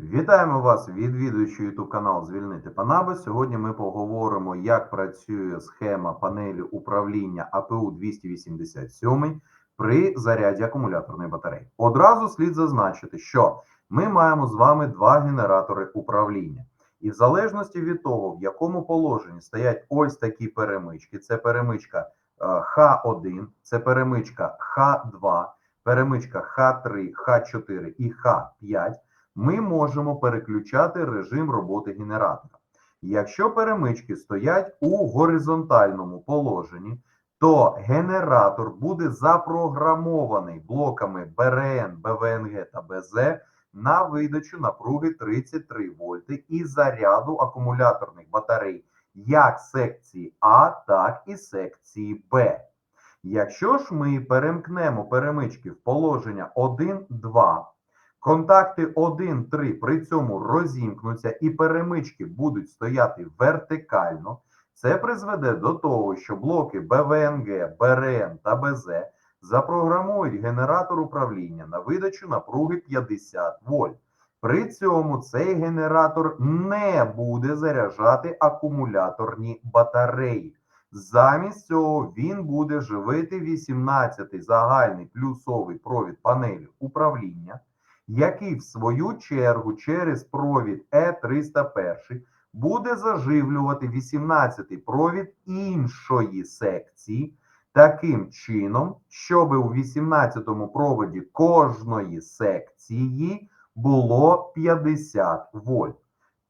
Вітаємо вас, відвідуючи YouTube канал Звільнити Панаби. Сьогодні ми поговоримо, як працює схема панелі управління АПУ 287 при заряді акумуляторної батареї. Одразу слід зазначити, що ми маємо з вами два генератори управління. І в залежності від того, в якому положенні стоять ось такі перемички, це перемичка е, Х1, це перемичка Х2, перемичка Х3, Х4 і Х5, ми можемо переключати режим роботи генератора. Якщо перемички стоять у горизонтальному положенні, то генератор буде запрограмований блоками БРН, БВНГ та БЗ на видачу напруги 33 вольти і заряду акумуляторних батарей як секції А, так і секції Б. Якщо ж ми перемкнемо перемички в положення 1, 2, контакти 1, 3 при цьому розімкнуться і перемички будуть стояти вертикально, це призведе до того, що блоки БВНГ, БРН та БЗ запрограмують генератор управління на видачу напруги 50 вольт. При цьому цей генератор не буде заряджати акумуляторні батареї. Замість цього він буде живити 18-й загальний плюсовий провід панелі управління, який в свою чергу через провід Е301 буде заживлювати 18-й провід іншої секції, таким чином, щоб у 18-му проводі кожної секції було 50 вольт.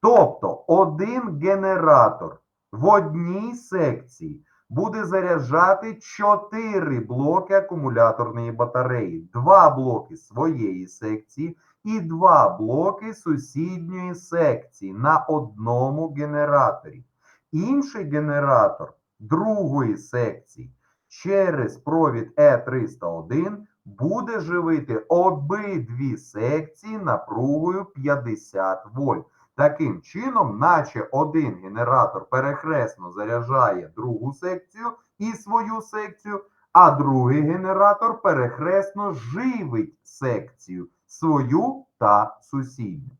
Тобто один генератор в одній секції буде заряджати 4 блоки акумуляторної батареї, 2 блоки своєї секції і 2 блоки сусідньої секції на одному генераторі. Інший генератор другої секції через провід Е301 буде живити обидві секції напругою 50 вольт. Таким чином, наче один генератор перехресно заряджає другу секцію і свою секцію, а другий генератор перехресно живить секцію свою та сусідню.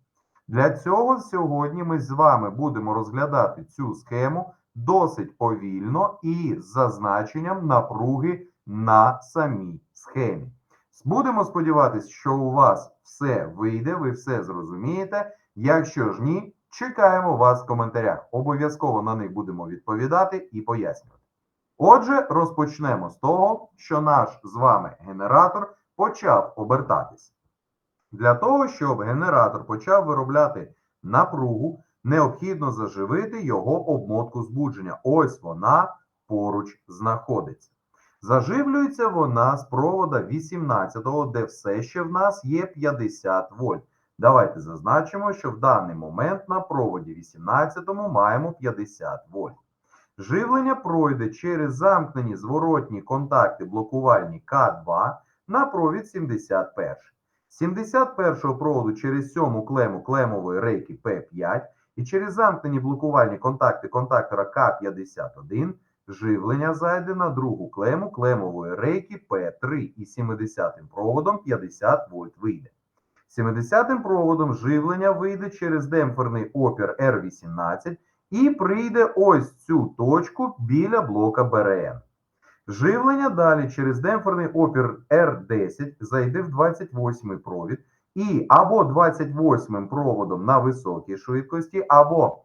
Для цього сьогодні ми з вами будемо розглядати цю схему досить повільно і з зазначенням напруги на самій схемі. Будемо сподіватися, що у вас все вийде, ви все зрозумієте. Якщо ж ні, чекаємо вас в коментарях. Обов'язково на них будемо відповідати і пояснювати. Отже, розпочнемо з того, що наш з вами генератор почав обертатись. Для того, щоб генератор почав виробляти напругу, необхідно заживити його обмотку збудження. Ось вона поруч знаходиться. Заживлюється вона з провода 18-го, де все ще в нас є 50 вольт. Давайте зазначимо, що в даний момент на проводі 18-му маємо 50 вольт. Живлення пройде через замкнені зворотні контакти блокувальні К2 на провід 71. 71 проводу через сьому клему клемової рейки П5 і через замкнені блокувальні контакти контактора К51 живлення зайде на другу клему клемової рейки П3 і 70 проводом 50 вольт вийде. 70 проводом живлення вийде через демпферний опір R18 і прийде ось цю точку біля блока БРН. Живлення далі через демпферний опір R10 зайде в 28-й провід і або 28 проводом на високій швидкості, або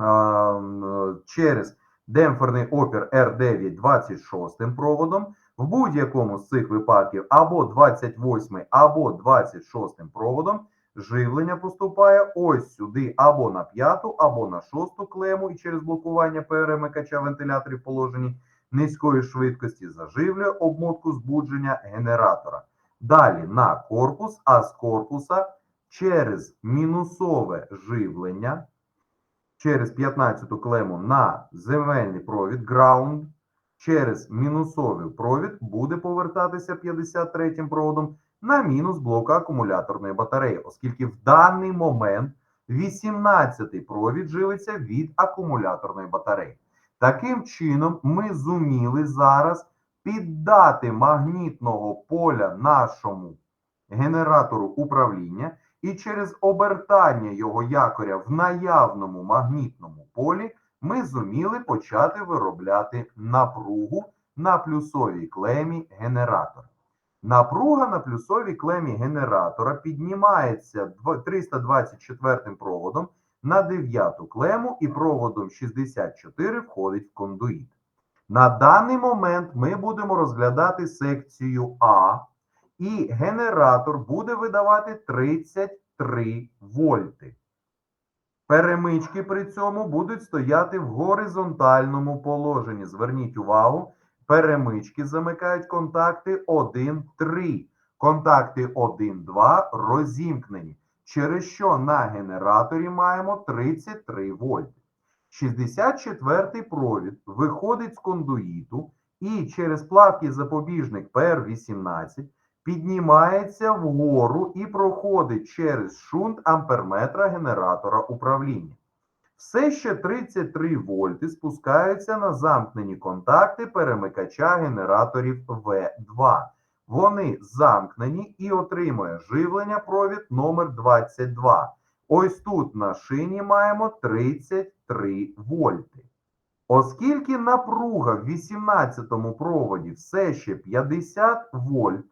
е, через демпферний опір R9 26 проводом. В будь-якому з цих випадків або 28 або 26 проводом живлення поступає ось сюди або на п'яту, або на шосту клему і через блокування перемикача вентиляторів положенні низької швидкості заживлює обмотку збудження генератора. Далі на корпус, а з корпуса через мінусове живлення через 15 клему на земельний провід ground через мінусовий провід буде повертатися 53-м проводом на мінус блока акумуляторної батареї, оскільки в даний момент 18 провід живиться від акумуляторної батареї. Таким чином, ми зуміли зараз піддати магнітного поля нашому генератору управління, і через обертання його якоря в наявному магнітному полі ми зуміли почати виробляти напругу на плюсовій клемі генератора. Напруга на плюсовій клемі генератора піднімається 324 проводом на 9 клему і проводом 64 входить в кондуїт. На даний момент ми будемо розглядати секцію А, і генератор буде видавати 33 вольти. Перемички при цьому будуть стояти в горизонтальному положенні. Зверніть увагу, перемички замикають контакти 1-3. Контакти 1-2 розімкнені, через що на генераторі маємо 33 вольти. 64 провід виходить з кондуїту і через плавкий запобіжник PR18 піднімається вгору і проходить через шунт амперметра генератора управління. Все ще 33 вольти спускаються на замкнені контакти перемикача генераторів В2. Вони замкнені і отримує живлення провід номер 22. Ось тут на шині маємо 33 вольти. Оскільки напруга в 18-му проводі все ще 50 вольт,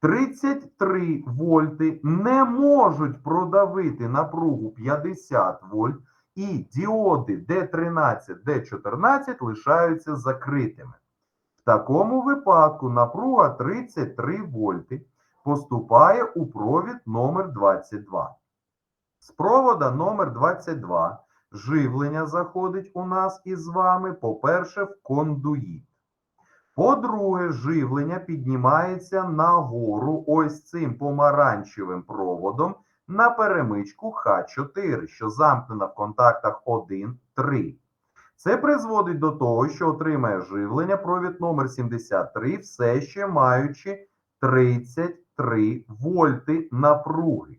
33 вольти не можуть продавити напругу 50 вольт, і діоди D13, D14 лишаються закритими. В такому випадку напруга 33 вольти поступає у провід номер 22. З провода номер 22 живлення заходить у нас із вами, по-перше, в кондуїт. По-друге, живлення піднімається нагору ось цим помаранчевим проводом на перемичку Х4, що замкнена в контактах 1, 3. Це призводить до того, що отримає живлення провід номер 73, все ще маючи 33 вольти напруги.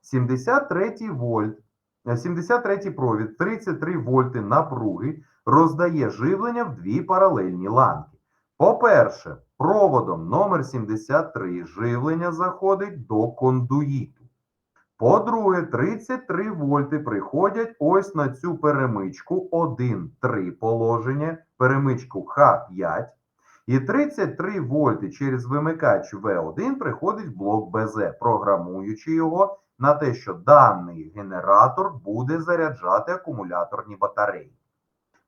73 вольт, е, 73 провід, 33 вольти напруги роздає живлення в дві паралельні ланки. По-перше, проводом номер 73 живлення заходить до кондуїту. По-друге, 33 вольти приходять ось на цю перемичку 1-3 положення, перемичку Х5. І 33 вольти через вимикач В1 приходить в блок БЗ, програмуючи його на те, що даний генератор буде заряджати акумуляторні батареї.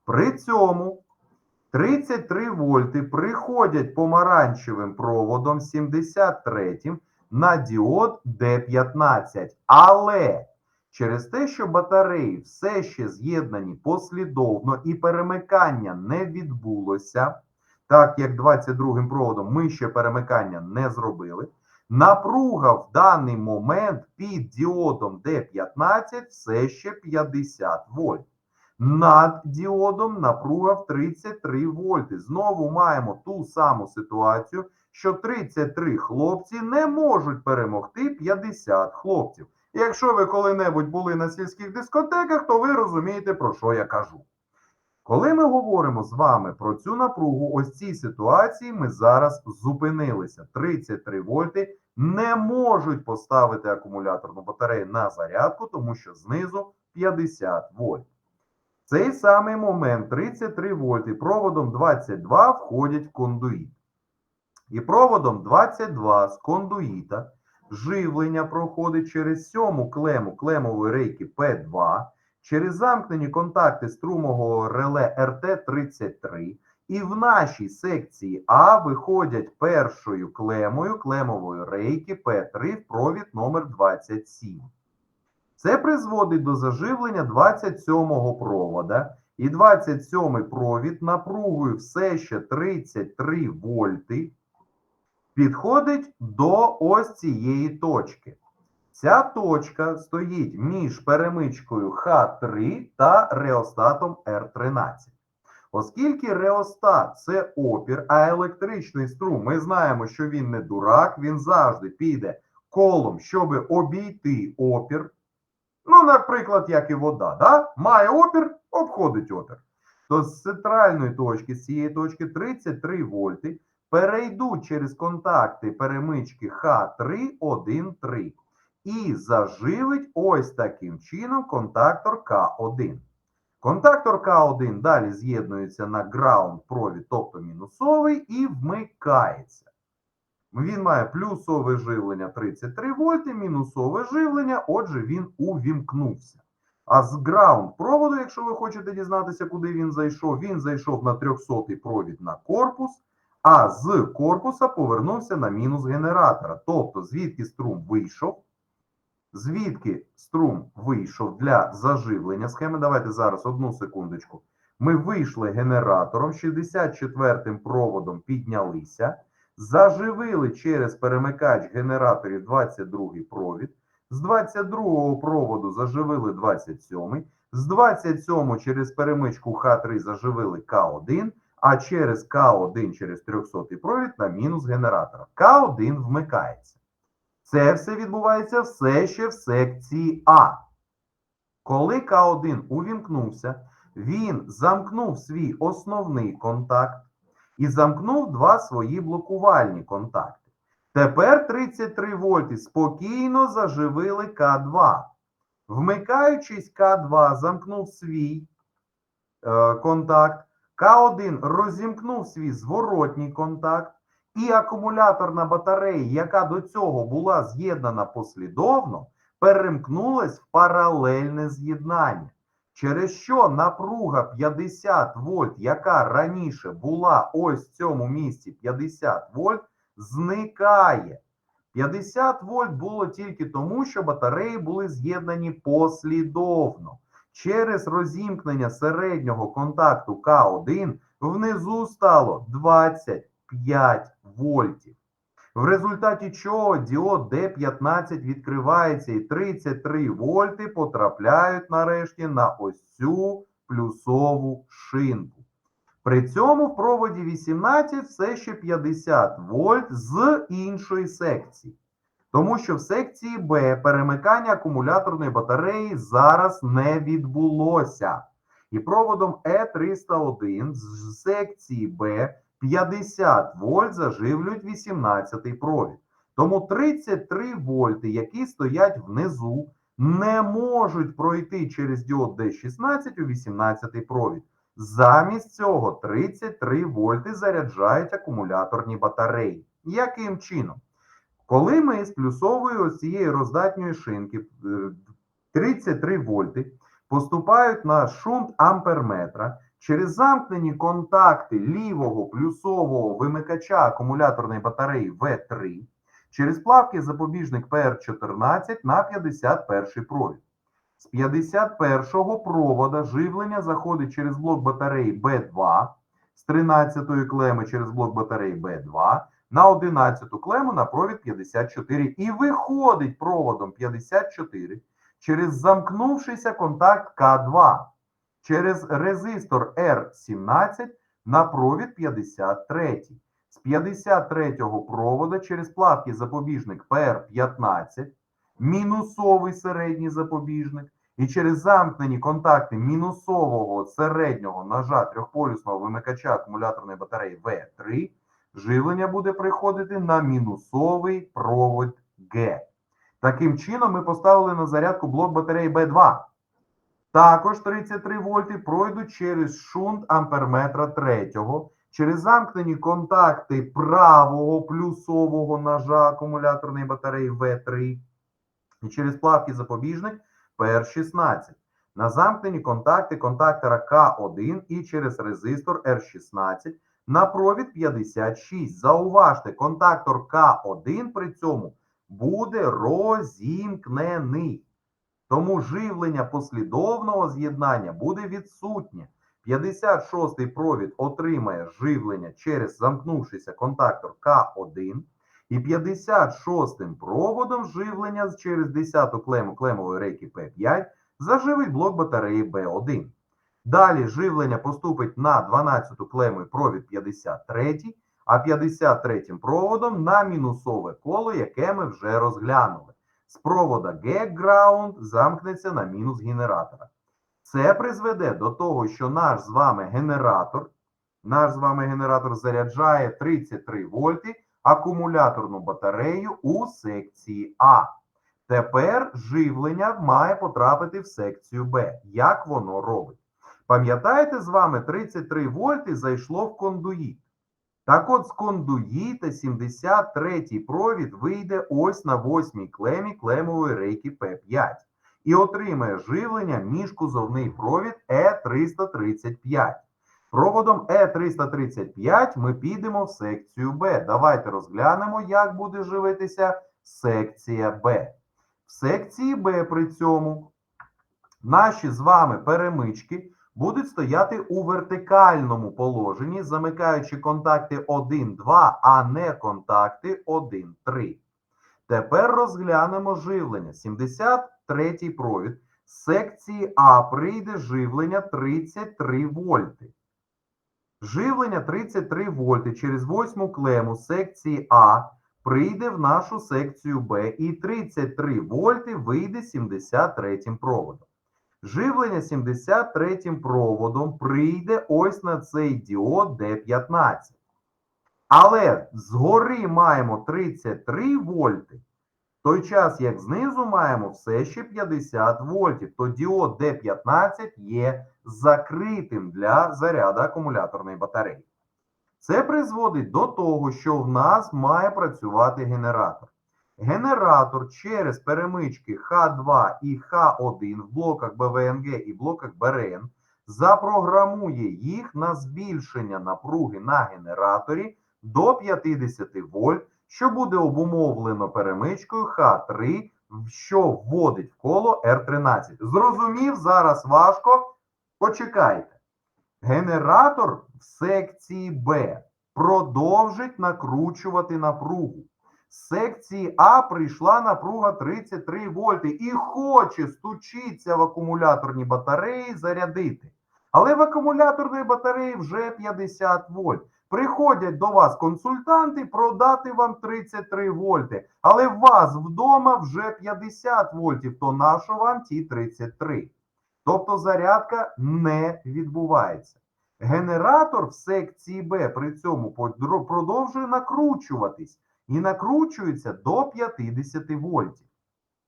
При цьому 33 вольти приходять помаранчевим проводом 73 на діод D15. Але через те, що батареї все ще з'єднані послідовно і перемикання не відбулося, так як 22 проводом ми ще перемикання не зробили, напруга в даний момент під діодом D15 все ще 50 вольт. Над діодом напруга в 33 вольти. Знову маємо ту саму ситуацію, що 33 хлопці не можуть перемогти 50 хлопців. Якщо ви коли-небудь були на сільських дискотеках, то ви розумієте, про що я кажу. Коли ми говоримо з вами про цю напругу, ось цій ситуації ми зараз зупинилися. 33 вольти не можуть поставити акумуляторну батарею на зарядку, тому що знизу 50 вольт. Цей самий момент 33 вольти проводом 22 входять в кондуїт. І проводом 22 з кондуїта живлення проходить через сьому клему клемової рейки П2, через замкнені контакти струмового реле РТ-33, і в нашій секції А виходять першою клемою клемової рейки П3 в провід номер 27. Це призводить до заживлення 27-го провода, і 27-й провід напругою все ще 33 вольти підходить до ось цієї точки. Ця точка стоїть між перемичкою Х3 та реостатом R13. Оскільки реостат це опір, а електричний струм, ми знаємо, що він не дурак, він завжди піде колом, щоб обійти опір. Ну, наприклад, як і вода, да? має опір, обходить опір. То з центральної точки, з цієї точки 33 вольти, перейдуть через контакти перемички Х3, 1, 3. і заживить ось таким чином контактор К1. Контактор К1 далі з'єднується на ground провід, тобто мінусовий, і вмикається. Він має плюсове живлення 33 вольти, мінусове живлення, отже, він увімкнувся. А з ground проводу, якщо ви хочете дізнатися, куди він зайшов, він зайшов на 300 провід на корпус, а з корпуса повернувся на мінус генератора. Тобто, звідки струм вийшов, звідки струм вийшов для заживлення схеми. Давайте зараз одну секундочку. Ми вийшли генератором, 64-м проводом піднялися, заживили через перемикач генераторів 22 провід. З 22-го проводу заживили 27-й, з 27 через перемичку Х3 заживили К1, а через К1 через 300 провід на мінус генератора. К1 вмикається. Це все відбувається все ще в секції А. Коли К1 увімкнувся, він замкнув свій основний контакт і замкнув два свої блокувальні контакти. Тепер 33 вольти спокійно заживили К2. Вмикаючись, К2 замкнув свій е, контакт, К1 розімкнув свій зворотній контакт, і акумуляторна батарея, яка до цього була з'єднана послідовно, перемкнулась в паралельне з'єднання. Через що напруга 50 вольт, яка раніше була ось в цьому місці 50 вольт, зникає. 50 вольт було тільки тому, що батареї були з'єднані послідовно. Через розімкнення середнього контакту К1 внизу стало 25 вольтів. В результаті чого діод D15 відкривається і 33 вольти потрапляють нарешті на ось цю плюсову шинку. При цьому в проводі 18 все ще 50 вольт з іншої секції. Тому що в секції Б перемикання акумуляторної батареї зараз не відбулося. І проводом Е301 з секції Б 50 вольт заживлюють 18 провід. Тому 33 вольти, які стоять внизу, не можуть пройти через діод D16 у 18 провід. Замість цього 33 вольти заряджають акумуляторні батареї. Яким чином? Коли ми з плюсової ось цієї роздатньої шинки е, 33 вольти поступають на шунт амперметра через замкнені контакти лівого плюсового вимикача акумуляторної батареї В3 через плавкий запобіжник ПР14 на 51 провід. З 51 провода живлення заходить через блок батареї Б2, з 13 клеми через блок батареї Б2, на 11 клему на провід 54 і виходить проводом 54 через замкнувшийся контакт К2 через резистор R17 на провід 53. З 53-го провода через плавкий запобіжник PR15, мінусовий середній запобіжник, і через замкнені контакти мінусового середнього ножа трьохполюсного вимикача акумуляторної батареї В3 живлення буде приходити на мінусовий провод Г. Таким чином, ми поставили на зарядку блок батареї Б2. Також 33 вольти пройдуть через шунт амперметра третього, через замкнені контакти правого плюсового ножа акумуляторної батареї В3 і через плавкий запобіжник ПР16. На замкнені контакти контактора К1 і через резистор R16 на провід 56. Зауважте, контактор К1 при цьому буде розімкнений. Тому живлення послідовного з'єднання буде відсутнє. 56-й провід отримає живлення через замкнувшийся контактор К1. І 56-м проводом живлення через 10-ту клему клемової рейки П5 заживить блок батареї Б1. Далі живлення поступить на 12-ту клему і провід 53, а 53-м проводом на мінусове коло, яке ми вже розглянули. З провода G-Ground замкнеться на мінус генератора. Це призведе до того, що наш з вами генератор, наш з вами генератор заряджає 33 вольти акумуляторну батарею у секції А. Тепер живлення має потрапити в секцію Б. Як воно робить? Пам'ятаєте, з вами 33 вольти зайшло в кондуїт. Так от з кондуїта 73-й провід вийде ось на 8 клемі клемової рейки П5 і отримає живлення міжкузовний провід Е335. Проводом Е335 ми підемо в секцію Б. Давайте розглянемо, як буде живитися секція Б. В секції Б при цьому наші з вами перемички будуть стояти у вертикальному положенні, замикаючи контакти 1, 2, а не контакти 1, 3. Тепер розглянемо живлення. 73 провід. З секції А прийде живлення 33 вольти. Живлення 33 вольти через восьму клему секції А прийде в нашу секцію Б і 33 вольти вийде 73 проводом. Живлення 73 проводом прийде ось на цей діод D15. Але згори маємо 33 вольти, в той час як знизу маємо все ще 50 вольтів, то діод D15 є закритим для заряду акумуляторної батареї. Це призводить до того, що в нас має працювати генератор. Генератор через перемички Х2 і Х1 в блоках БВНГ і блоках БРН запрограмує їх на збільшення напруги на генераторі до 50 вольт, що буде обумовлено перемичкою Х3, що вводить в коло R13. Зрозумів, зараз важко. Почекайте. Генератор в секції Б продовжить накручувати напругу. З секції А прийшла напруга 33 вольти і хоче стучиться в акумуляторні батареї зарядити. Але в акумуляторної батареї вже 50 вольт. Приходять до вас консультанти продати вам 33 вольти, але в вас вдома вже 50 вольтів, то нащо вам ті 33? Тобто зарядка не відбувається. Генератор в секції Б при цьому продовжує накручуватись і накручується до 50 вольтів.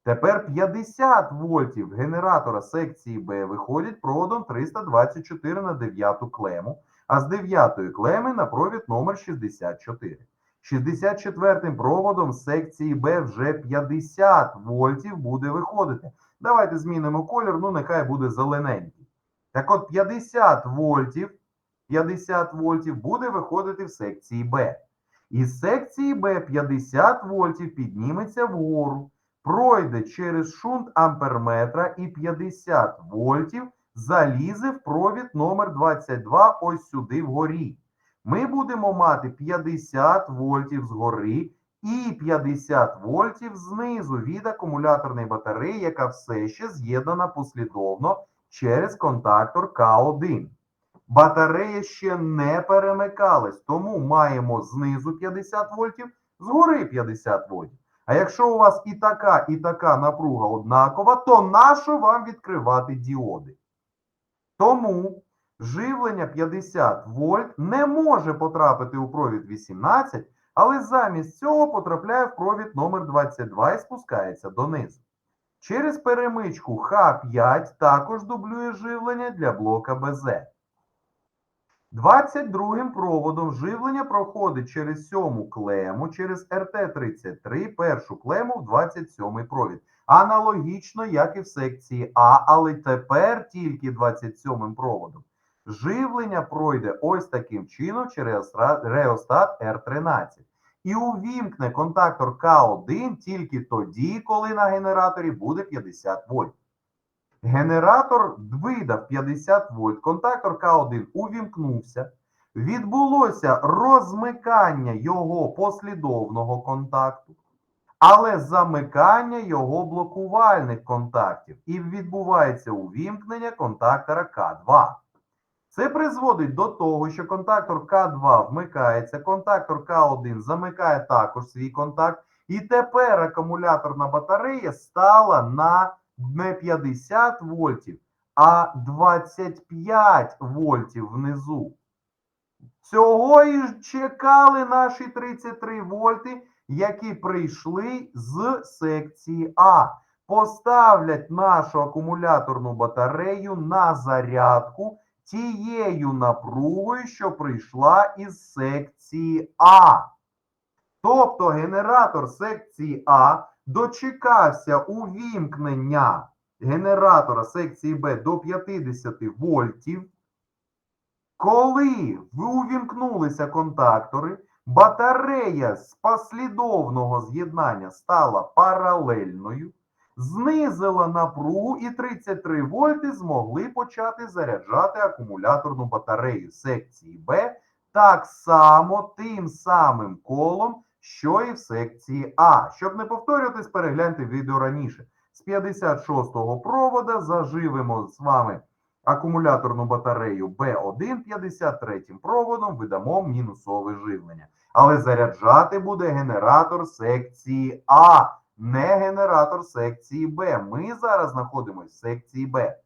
Тепер 50 вольтів генератора секції Б виходять проводом 324 на 9 клему, а з 9 клеми на провід номер 64. 64 проводом секції Б вже 50 вольтів буде виходити. Давайте змінимо колір, ну нехай буде зелененький. Так от 50 вольтів, 50 вольтів буде виходити в секції Б. Із секції Б 50 вольтів підніметься вгору, пройде через шунт амперметра і 50 вольтів залізе в провід номер 22 ось сюди вгорі. Ми будемо мати 50 вольтів згори і 50 вольтів знизу від акумуляторної батареї, яка все ще з'єднана послідовно через контактор К1. Батарея ще не перемикалась, тому маємо знизу 50 вольтів, згори 50 вольтів. А якщо у вас і така, і така напруга однакова, то нащо вам відкривати діоди? Тому живлення 50 вольт не може потрапити у провід 18, але замість цього потрапляє в провід номер 22 і спускається донизу. Через перемичку Х5 також дублює живлення для блока БЗ. 22 проводом живлення проходить через сьому клему, через РТ-33, першу клему в 27 провід. Аналогічно, як і в секції А, але тепер тільки 27 проводом. Живлення пройде ось таким чином через реостат R13 і увімкне контактор К1 тільки тоді, коли на генераторі буде 50 вольт. Генератор видав 50 вольт, контактор К1 увімкнувся. Відбулося розмикання його послідовного контакту, але замикання його блокувальних контактів і відбувається увімкнення контактора К2. Це призводить до того, що контактор К2 вмикається, контактор К1 замикає також свій контакт, і тепер акумуляторна батарея стала на не 50 вольтів, а 25 вольтів внизу. Цього і чекали наші 33 вольти, які прийшли з секції А. Поставлять нашу акумуляторну батарею на зарядку тією напругою, що прийшла із секції А. Тобто генератор секції А дочекався увімкнення генератора секції Б до 50 вольтів. Коли увімкнулися контактори, батарея з послідовного з'єднання стала паралельною, знизила напругу і 33 вольти змогли почати заряджати акумуляторну батарею секції Б так само тим самим колом, що і в секції А. Щоб не повторюватись, перегляньте відео раніше. З 56-го провода заживемо з вами акумуляторну батарею B1 53-м проводом видамо мінусове живлення. Але заряджати буде генератор секції А, не генератор секції Б. Ми зараз знаходимося в секції Б.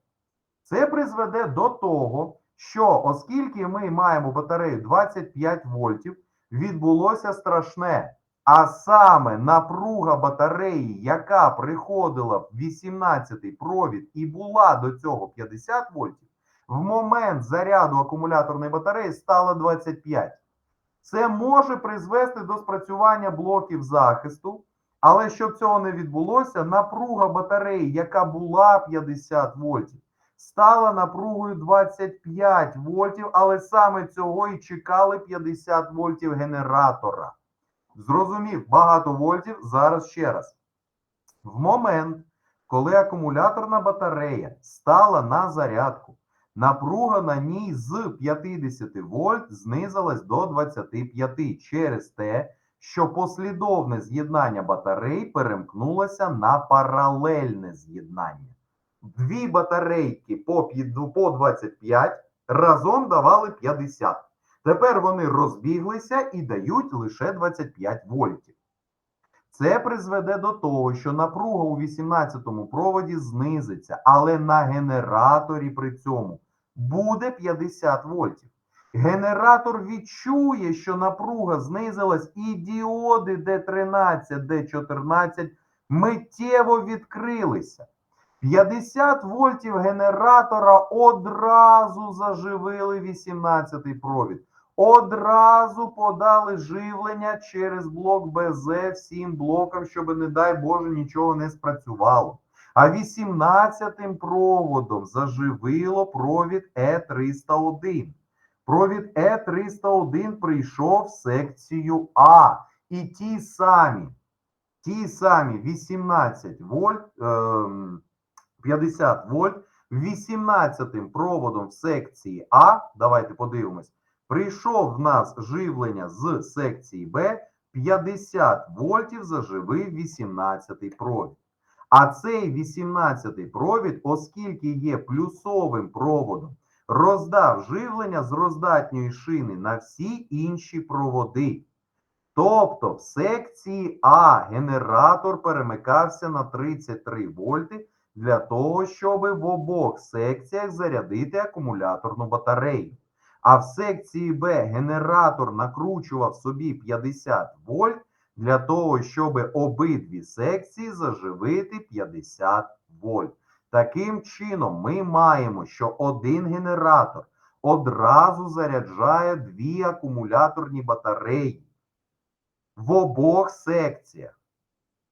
Це призведе до того, що оскільки ми маємо батарею 25 вольтів, відбулося страшне. А саме напруга батареї, яка приходила в 18-й провід і була до цього 50 вольтів, в момент заряду акумуляторної батареї стала 25. Це може призвести до спрацювання блоків захисту, але щоб цього не відбулося, напруга батареї, яка була 50 вольтів, стала напругою 25 вольтів, але саме цього і чекали 50 вольтів генератора. Зрозумів, багато вольтів. Зараз ще раз. В момент, коли акумуляторна батарея стала на зарядку, напруга на ній з 50 вольт знизилась до 25 через те, що послідовне з'єднання батарей перемкнулося на паралельне з'єднання. Дві батарейки по по 25 разом давали 50. Тепер вони розбіглися і дають лише 25 вольтів. Це призведе до того, що напруга у 18-му проводі знизиться, але на генераторі при цьому буде 50 вольтів. Генератор відчує, що напруга знизилась, і діоди D13, D14 миттєво відкрилися. 50 вольтів генератора одразу заживили 18-й провід. Одразу подали живлення через блок БЗ всім блокам, щоб, не дай Боже, нічого не спрацювало. А 18-м проводом заживило провід Е301. Провід Е301 прийшов в секцію А. І ті самі, ті самі 18 вольт, ем, 50 вольт, 18 проводом в секції А, давайте подивимось, прийшов в нас живлення з секції Б, 50 вольтів заживив 18 провід. А цей 18 провід, оскільки є плюсовим проводом, роздав живлення з роздатньої шини на всі інші проводи. Тобто в секції А генератор перемикався на 33 вольти для того, щоб в обох секціях зарядити акумуляторну батарею. А в секції Б генератор накручував собі 50 вольт для того, щоб обидві секції заживити 50 вольт. Таким чином, ми маємо, що один генератор одразу заряджає дві акумуляторні батареї в обох секціях.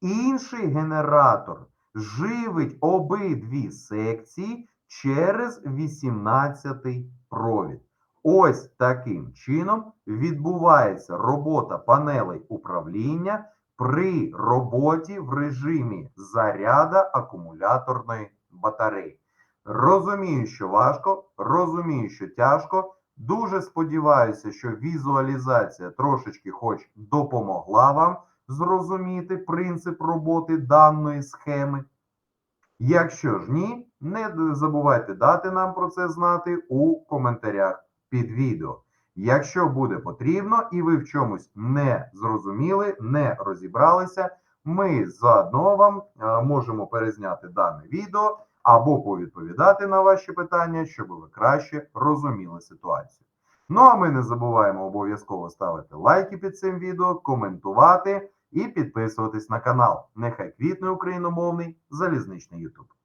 Інший генератор живить обидві секції через 18-й провід. Ось таким чином відбувається робота панелей управління при роботі в режимі заряда акумуляторної батареї. Розумію, що важко, розумію, що тяжко. Дуже сподіваюся, що візуалізація трошечки хоч допомогла вам зрозуміти принцип роботи даної схеми. Якщо ж ні, не забувайте дати нам про це знати у коментарях під відео. Якщо буде потрібно і ви в чомусь не зрозуміли, не розібралися, ми заодно вам е, можемо перезняти дане відео або повідповідати на ваші питання, щоб ви краще розуміли ситуацію. Ну а ми не забуваємо обов'язково ставити лайки під цим відео, коментувати і підписуватись на канал. Нехай квітне україномовний залізничний YouTube.